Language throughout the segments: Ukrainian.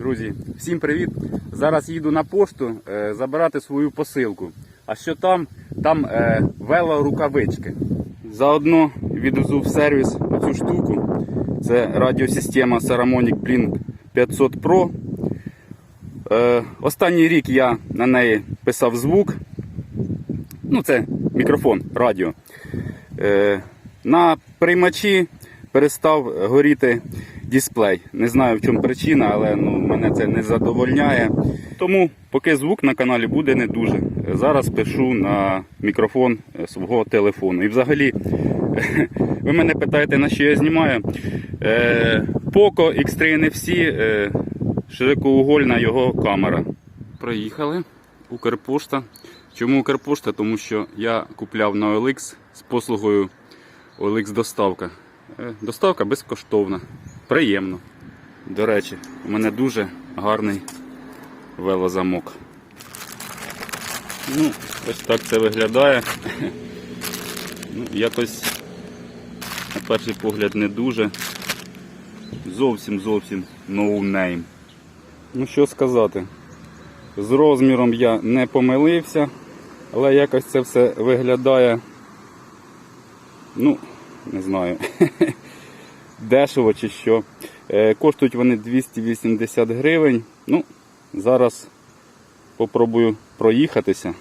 Друзі, всім привіт! Зараз їду на пошту е, забирати свою посилку. А що там? Там е, велорукавички. Заодно відвезу в сервіс цю штуку. Це радіосистема Saramonic Blink 500 Pro. Е, останній рік я на неї писав звук. Ну, це мікрофон, радіо. Е, на приймачі перестав горіти дисплей. Не знаю в чому причина, але ну, мене це не задовольняє. Тому поки звук на каналі буде не дуже. Зараз пишу на мікрофон свого телефону. І взагалі, ви мене питаєте, на що я знімаю. Е, Poco X3 NFC, е, широкоугольна його камера. Проїхали. Укрпошта. Чому Укрпошта? Тому що я купляв на OLX з послугою OLX доставка. Е, Доставка безкоштовна. Приємно. До речі, у мене дуже гарний велозамок. Ну, ось так це виглядає. Ну, якось, на перший погляд, не дуже. Зовсім зовсім no. Ну що сказати. З розміром я не помилився, але якось це все виглядає, ну, не знаю, дешево чи що. Е, Коштують вони 280 гривень. Ну, зараз попробую проїхатися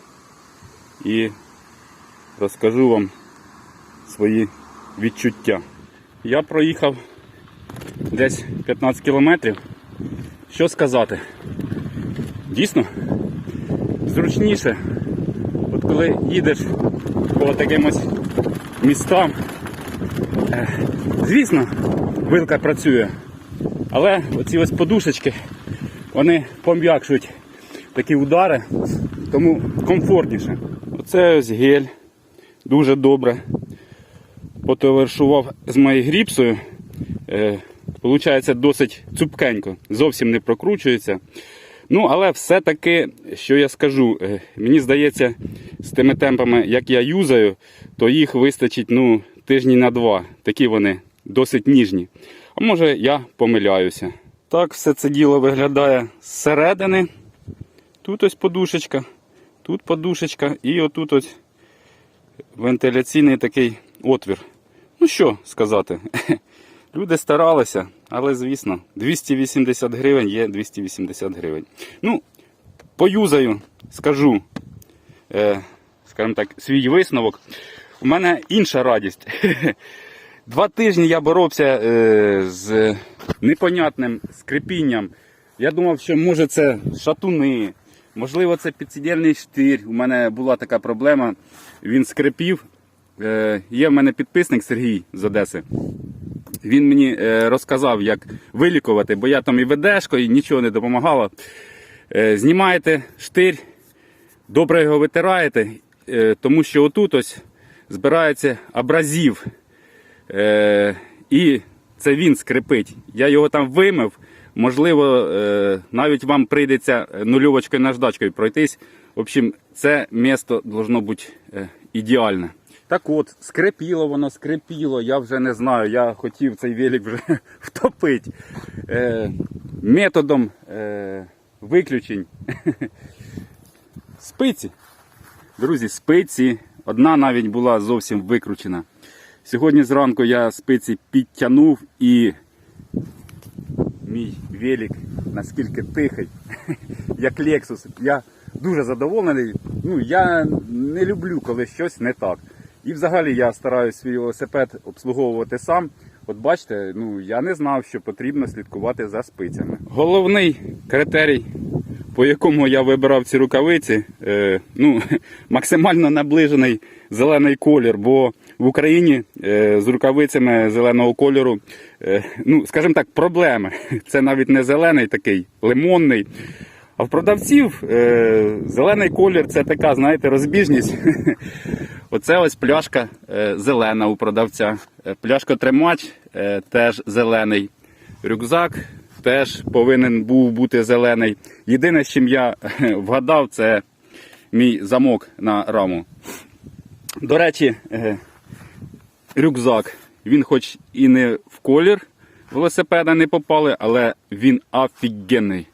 і розкажу вам свої відчуття. Я проїхав десь 15 кілометрів. Що сказати? Дійсно, зручніше. От коли їдеш по таким ось містам, звісно, вилка працює, але оці ось подушечки, вони пом'якшують такі удари, тому комфортніше. Оце ось гель, дуже добре. Потоваришував з моєю гріпсою. Е, Получається досить цупкенько, зовсім не прокручується. Ну, але все-таки, що я скажу, е, мені здається, з тими темпами, як я юзаю, то їх вистачить ну, тижні на два. Такі вони досить ніжні. А може я помиляюся. Так все це діло виглядає зсередини. Тут ось подушечка, тут подушечка і отут ось вентиляційний такий отвір. Ну що сказати? Люди старалися, але звісно, 280 гривень є 280 гривень. Ну, поюзаю, скажу, е, скажімо так, свій висновок. У мене інша радість. Два тижні я боровся е, з непонятним скрипінням. Я думав, що може це шатуни, можливо, це підсидільний штир. У мене була така проблема. Він скрипів. Е, є в мене підписник Сергій з Одеси. Він мені е, розказав, як вилікувати, бо я там і ведешко, і нічого не допомагало. Знімаєте штир, добре його витираєте, тому що отут ось збирається абразив. Е, І це він скрипить. Я його там вимив. Можливо, е, навіть вам прийдеться нульовочкою наждачкою пройтись. В общем, це місто должно бути е, ідеальне. Так от, скрипіло воно, скрипіло, я вже не знаю, я хотів цей велик вже втопити. Е, методом е, виключень. Спиці. Друзі, спиці. Одна навіть була зовсім викручена. Сьогодні зранку я спиці підтягнув і мій велик наскільки тихий, як Lexus. Я дуже задоволений. Ну, я не люблю, коли щось не так. І взагалі я стараюся свій велосипед обслуговувати сам. От бачите, ну я не знав, що потрібно слідкувати за спицями. Головний критерій, по якому я вибирав ці рукавиці, е, ну, максимально наближений зелений колір, бо в Україні е, з рукавицями зеленого кольору, е, ну, скажімо так, проблеми. Це навіть не зелений такий, лимонний. А в продавців е, зелений колір це така, знаєте, розбіжність. Оце ось пляшка е, зелена у продавця. Е, Пляшка тримач е, теж зелений. Рюкзак теж повинен був бути зелений. Єдине, з чим я е, вгадав, це мій замок на раму. До речі, е, рюкзак, він хоч і не в колір, велосипеда не попали, але він офігенний.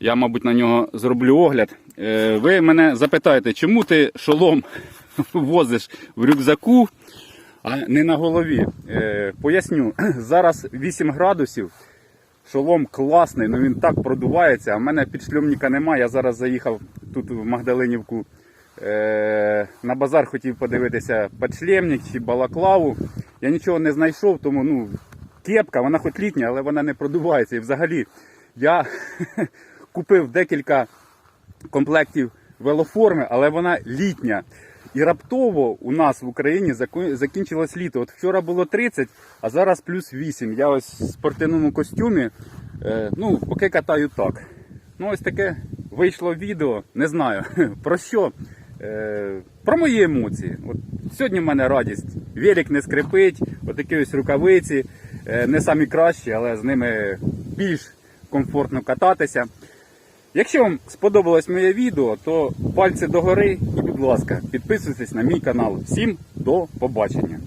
Я, мабуть, на нього зроблю огляд. Е, Ви мене запитаєте, чому ти шолом возиш в рюкзаку, а не на голові? Поясню, зараз 8 градусів. Шолом класний, ну він так продувається. А в мене підшльомника немає. Я зараз заїхав тут в Магдалинівку. Е, на базар хотів подивитися підшлемник чи балаклаву. Я нічого не знайшов, тому ну, кепка, вона хоч літня, але вона не продувається. І взагалі я купив декілька комплектів велоформи, але вона літня. І раптово у нас в Україні закінчилось літо. От вчора було 30, а зараз плюс 8. Я ось в спортивному костюмі. Е, ну, поки катаю так. Ну, ось таке вийшло відео. Не знаю про що. Е, про мої емоції. От сьогодні в мене радість. Велик не скрипить, отакі ось рукавиці. Е, не самі кращі, але з ними більш комфортно кататися. Якщо вам сподобалось моє відео, то пальці догори і, будь ласка, підписуйтесь на мій канал. Всім до побачення!